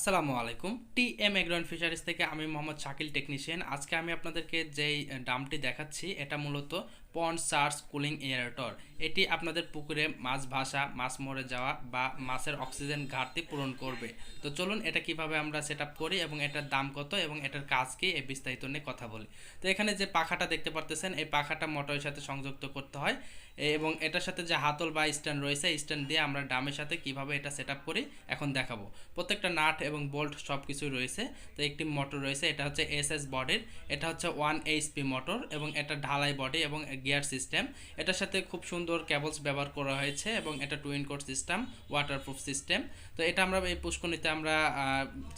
আসসালামু আলাইকুম। T M এগ্রন fisheries থেকে আমি মোহাম্মদ শাকিল টেকনিশিয়ান আজকে আমি আপনাদেরকে যেই ডামটি দেখাচ্ছি, এটা মূলত পন্ড সার্স কুলিং এয়ারটর এটি আপনাদের পুকুরে মাছ ভাসা, মাছ মরে যাওয়া বা মাছের অক্সিজেন ঘাটতি পূরণ করবে। তো চলুন এটা কীভাবে আমরা সেট করি এবং এটার দাম কত এবং এটার কাজ কি এই বিস্তারিত নিয়ে কথা বলি। তো এখানে যে পাখাটা দেখতে পারতেছেন, এই পাখাটা মোটরের সাথে সংযুক্ত করতে হয় এবং এটার সাথে যে হাতল বা স্ট্যান্ড রয়েছে, স্ট্যান্ড দিয়ে আমরা ডামের সাথে কীভাবে এটা সেট করি, এখন দেখাবো। প্রত্যেকটা নাট এবং বোল্ট সব কিছুই রয়েছে। তো একটি মোটর রয়েছে, এটা হচ্ছে এস এস বডির, এটা হচ্ছে ওয়ান এইচপি মোটর এবং এটা ঢালাই বডি এবং গিয়ার সিস্টেম। এটার সাথে খুব সুন্দর কেবলস ব্যবহার করা হয়েছে এবং এটা twin code system waterproof system. তো এটা আমরা এই পুষ্কনিতে আমরা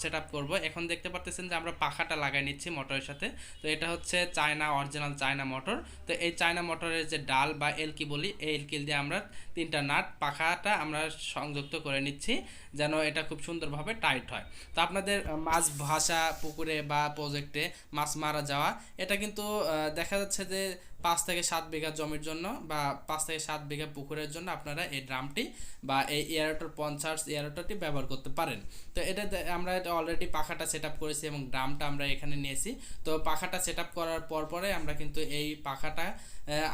সেট আপ করব। এখন দেখতে পারতেছেন যে আমরা পাখাটা লাগাই নিচ্ছি মোটরের সাথে। তো এটা হচ্ছে চায়না অরিজিনাল চায়না মোটর তো এই চায়না মোটরের যে ডাল বা এলকি বলি, এই এলকিল দিয়ে আমরা তিনটা নাট পাখাটা আমরা সংযুক্ত করে নিচ্ছি, যেন এটা খুব সুন্দরভাবে টাইট হয়। তো আপনাদের মাছ ভাসা পুকুরে বা প্রজেক্টে মাছ মারা যাওয়া, এটা কিন্তু দেখা যাচ্ছে যে পাঁচ থেকে সাত বিঘা জমির জন্য বা পাঁচ থেকে সাত বিঘা পুকুরের জন্য আপনারা এই ড্রামটি বা এই এয়ারোটর পঞ্চাশ এয়ারটরটি ব্যবহার করতে পারেন। তো এটা আমরা অলরেডি পাখাটা সেট করেছি এবং ড্রামটা আমরা এখানে নিয়েছি। তো পাখাটা সেট করার পর পরে আমরা কিন্তু এই পাখাটা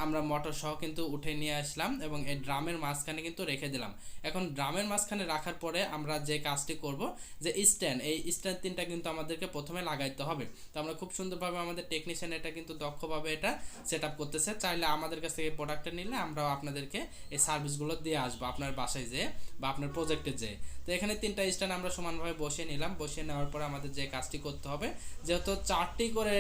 আমরা মোটর সহ কিন্তু উঠে নিয়ে আসলাম এবং এই ড্রামের মাঝখানে কিন্তু রেখে দিলাম। এখন ড্রামের মাঝখানে রাখার পরে আমরা যে কাজটি করব, যে স্ট্যান্ড, এই স্ট্যান্ড তিনটা কিন্তু আমাদেরকে প্রথমে লাগাইতে হবে। তো আমরা খুব সুন্দরভাবে আমাদের টেকনিশিয়ান এটা কিন্তু দক্ষভাবে এটা সেট আপ করতেছে। চাইলে আমাদের কাছ থেকে প্রোডাক্টটা নিলে আমরাও আপনাদেরকে এই সার্ভিসগুলো দিয়ে আসব আপনার বাসায় যেয়ে বা আপনার প্রজেক্টে যেয়ে। তো এখানে তিনটা স্ট্যান্ড আমরা সমানভাবে বসিয়ে নিলাম। বসিয়ে নেওয়ার পরে আমাদের যে কাজটি করতে হবে, যেহেতু চারটি করে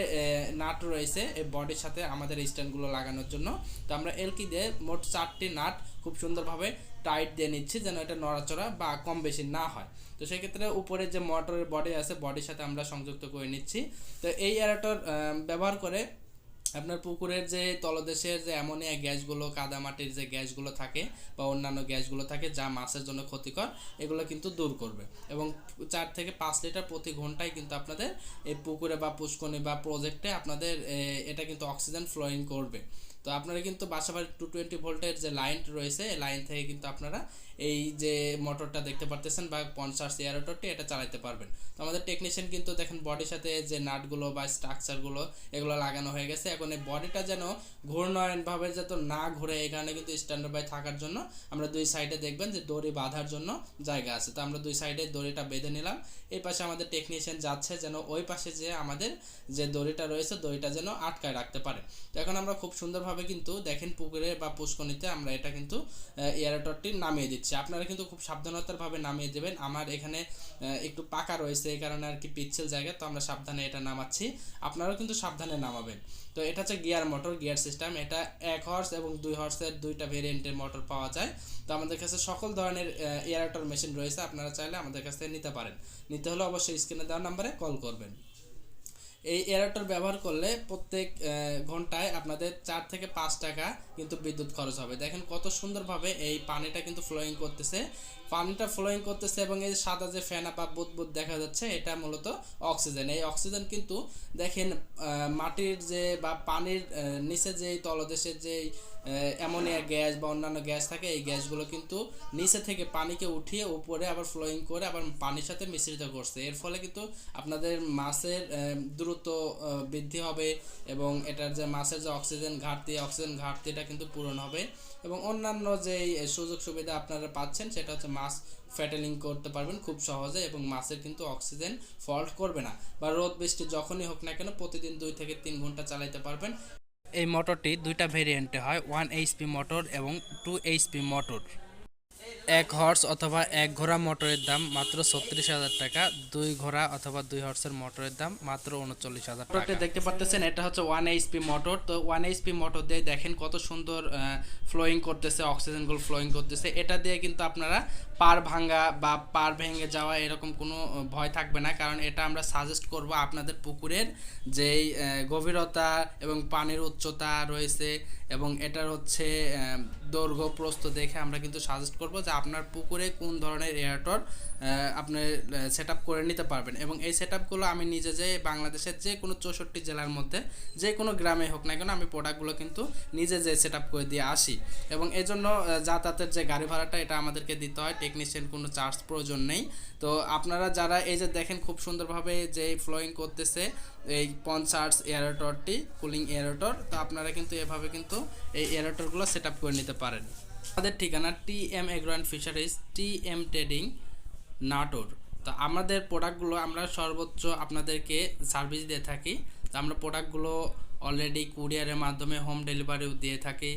নাট রয়েছে, এই বডির সাথে আমাদের স্ট্যান্ডগুলো লাগানোর জন্য। তো আমরা এলকি দিয়ে মোট চারটি নাট খুব সুন্দরভাবে টাইট দিয়ে নিচ্ছি যেন এটা নড়াচড়া বা কম বেশি না হয়। তো সেক্ষেত্রে উপরে যে মোটরের বডি আছে বডির সাথে আমরা সংযুক্ত করে নিচ্ছি। তো এই এয়ারটর ব্যবহার করে আপনার পুকুরের যে তলদেশের যে অ্যামোনিয়া গ্যাসগুলো, কাদামাটির যে গ্যাসগুলো থাকে বা অন্যান্য গ্যাসগুলো থাকে যা মাছের জন্য ক্ষতিকর, এগুলো কিন্তু দূর করবে। এবং চার থেকে পাঁচ লিটার প্রতি ঘন্টায় কিন্তু আপনাদের এই পুকুরে বা পুষ্কনি বা প্রজেক্টে আপনাদের এটা কিন্তু অক্সিজেন ফ্লোয়িং করবে। তো আপনারা কিন্তু বাসাবাড়ির টু টোয়েন্টি ভোল্টের যে লাইন রয়েছে, এই লাইন থেকে কিন্তু আপনারা এই যে মোটরটা দেখতে পারতেছেন বা পঞ্চাশ এয়ারোটরটি এটা চালাতে পারবেন। তো আমাদের টেকনিশিয়ান কিন্তু দেখেন বডির সাথে যে নাটগুলো বা স্ট্রাকচারগুলো এগুলো লাগানো হয়ে গেছে। এখন এই বডিটা যেন ঘূর্ণয়নভাবে যাতে না ঘুরে, এই কারণে কিন্তু স্ট্যান্ডার্ড বাই থাকার জন্য আমরা দুই সাইডে দেখবেন যে দড়ি বাঁধার জন্য জায়গা আছে। তো আমরা দুই সাইডে দড়িটা বেঁধে নিলাম। এই পাশে আমাদের টেকনিশিয়ান যাচ্ছে যেন ওই পাশে যে আমাদের যে দড়িটা রয়েছে, দড়িটা যেন আটকায় রাখতে পারে। তো এখন আমরা খুব সুন্দরভাবে কিন্তু দেখেন পুকুরে বা পুষ্কনিতে আমরা এটা কিন্তু এয়ারটরটি নামিয়ে দিচ্ছি। আপনারা কিন্তু খুব সাবধানতার ভাবে নামিয়ে দেবেন। আমার এখানে একটু পাকা রয়েছে, এই কারণে আর কি পিচ্ছিল জায়গা, তো আমরা সাবধানে এটা নামাচ্ছি। আপনারাও কিন্তু সাবধানে নামাবেন। তো এটা হচ্ছে গিয়ার মোটর, গিয়ার সিস্টেম। এটা এক হর্স এবং দুই হর্সের দুইটা ভেরিয়েন্টের মোটর পাওয়া যায়। তো আমাদের কাছে সকল ধরনের এয়ারটর মেশিন রয়েছে। আপনারা চাইলে আমাদের কাছ থেকে নিতে পারেন। নিতে হলে অবশ্যই স্ক্রিনে দেওয়া নাম্বারে কল করবেন। এই এয়ারটর ব্যবহার করলে প্রত্যেক ঘন্টায় আপনাদের চার থেকে পাঁচ টাকা কিন্তু বিদ্যুৎ খরচ হবে। দেখেন কত সুন্দরভাবে এই পানিটা কিন্তু ফ্লোয়িং করতেছে। পানিটা ফ্লোয়িং করতেছে এবং এই সাদা যে ফেনা বা বুদবুদ দেখা যাচ্ছে, এটা মূলত অক্সিজেন। এই অক্সিজেন কিন্তু দেখেন মাটির যে বা পানির নিচে যে তলদেশের যে অ্যামোনিয়া গ্যাস বা অন্যান্য গ্যাস থাকে, এই গ্যাসগুলো কিন্তু নিচে থেকে পানিকে উঠিয়ে উপরে আবার ফ্লোয়িং করে আবার পানির সাথে মিশ্রিত করছে। এর ফলে কিন্তু আপনাদের মাছের দ্রুত বৃদ্ধি হবে এবং এটার যে মাছের যে অক্সিজেন ঘাটতি অক্সিজেন ঘাটতিটা কিন্তু পূরণ হবে এবং অন্যান্য যে সুযোগ সুবিধা আপনারা পাচ্ছেন সেটা হচ্ছে মাছ ফ্যাটেলিং করতে পারবেন খুব সহজে এবং মাছের কিন্তু অক্সিজেন ফল্ট করবে না বা রোদ, বৃষ্টি যখনই হোক না কেন প্রতিদিন দুই থেকে তিন ঘণ্টা চালাইতে পারবেন। এই মোটরটি দুইটা ভেরিয়েন্টে হয় ওয়ান এইচপি মোটর এবং টু এইচপি মোটর এক হর্স অথবা এক ঘোড়া মোটরের দাম মাত্র ছত্রিশ হাজার টাকা, দুই ঘোড়া অথবা দুই হর্সের মোটরের দাম মাত্র উনচল্লিশ হাজার টাকা। দেখতে পাচ্ছেন এটা হচ্ছে ওয়ান এইচপি মোটর তো ওয়ান এইচপি মোটর দিয়ে দেখেন কত সুন্দর ফ্লোয়িং করতেছে অক্সিজেনগুলো ফ্লোয়িং করতেছে। এটা দিয়ে কিন্তু আপনারা পার ভাঙ্গা বা পার ভেঙে যাওয়া এরকম কোনো ভয় থাকবে না। কারণ এটা আমরা সাজেস্ট করব আপনাদের পুকুরের যেই গভীরতা এবং পানির উচ্চতা রয়েছে এবং এটার হচ্ছে দৈর্ঘ্য, প্রস্থ দেখে আমরা কিন্তু সাজেস্ট করব যে আপনার পুকুরে কোন ধরনের এয়ারটর আপনি সেট করে নিতে পারবেন। এবং এই সেট আমি নিজে যে বাংলাদেশের যে কোনো চৌষট্টি জেলার মধ্যে, যে কোনো গ্রামে হোক না কেন আমি প্রোডাক্টগুলো কিন্তু নিজে যে সেট করে দিয়ে আসি। এবং এই জন্য যাতায়াতের যে গাড়ি ভাড়াটা, এটা আমাদেরকে দিতে হয়। টেকনিশিয়ান কোনো চার্জ প্রয়োজন নেই। তো আপনারা যারা এই যে দেখেন খুব সুন্দরভাবে যে ফ্লোয়িং করতেছে, এই পঞ্চার্স এয়ারটরটি কুলিং এয়ারটর তো আপনারা কিন্তু এভাবে কিন্তু এই এয়ারটরগুলো সেট আপ করে নিতে পারেন। আমাদের ঠিকানা T M agro and fisheries T M trading Natore তো আমাদের প্রোডাক্টগুলো আমরা সর্বোচ্চ আপনাদেরকে সার্ভিস দিয়ে থাকি। তো আমরা প্রোডাক্টগুলো অলরেডি কুরিয়ারের মাধ্যমে হোম ডেলিভারিও দিয়ে থাকি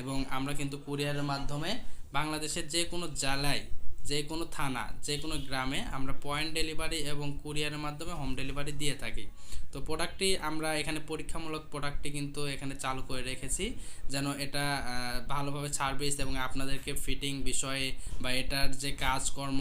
এবং আমরা কিন্তু কুরিয়ারের মাধ্যমে বাংলাদেশের যে কোনো জেলায়, যে কোনো থানা, যে কোনো গ্রামে আমরা পয়েন্ট ডেলিভারি এবং কুরিয়ারের মাধ্যমে হোম ডেলিভারি দিয়ে থাকি। তো প্রোডাক্টটি আমরা এখানে পরীক্ষামূলক প্রোডাক্টটি কিন্তু এখানে চালু করে রেখেছি যেন এটা ভালোভাবে সার্ভিস এবং আপনাদেরকে ফিটিং বিষয়ে বা এটার যে কাজকর্ম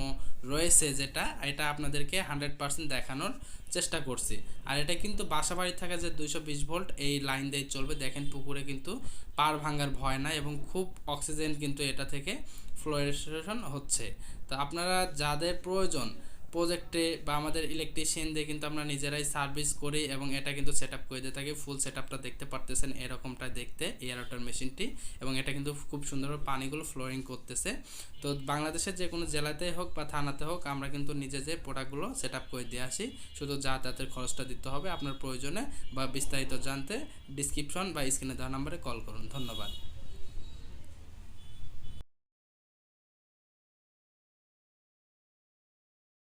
রয়েছে যেটা, এটা আপনাদেরকে হান্ড্রেড পার্সেন্ট দেখানোর চেষ্টা করছি। আর এটা কিন্তু বাসা বাড়ি থাকা যে দুইশো বিশ ভোল্ট, এই লাইন দিয়ে চলবে। দেখেন পুকুরে কিন্তু পার ভাঙার ভয় নাই এবং খুব অক্সিজেন কিন্তু এটা থেকে ফ্লোরেশন হচ্ছে। তো আপনারা যাদের প্রয়োজন প্রজেক্টে বা আমাদের ইলেকট্রিশিয়ান দিয়ে কিন্তু আমরা নিজেরাই সার্ভিস করি এবং এটা কিন্তু সেট আপ করে দিয়ে থাকি। ফুল সেট আপটা দেখতে পারতেছেন এরকমটা দেখতে এয়ারওয়াটার মেশিনটি এবং এটা কিন্তু খুব সুন্দরভাবে পানিগুলো ফ্লোরিং করতেছে। তো বাংলাদেশের যে কোনো জেলাতে হোক বা থানাতে হোক, আমরা কিন্তু নিজে যে প্রোডাক্টগুলো সেট আপ করে দিয়ে আসি। শুধু যাতায়াতের খরচটা দিতে হবে আপনার প্রয়োজনে বা বিস্তারিত জানতে ডিসক্রিপশন বা স্ক্রিনে দেওয়া নাম্বারে কল করুন। ধন্যবাদ।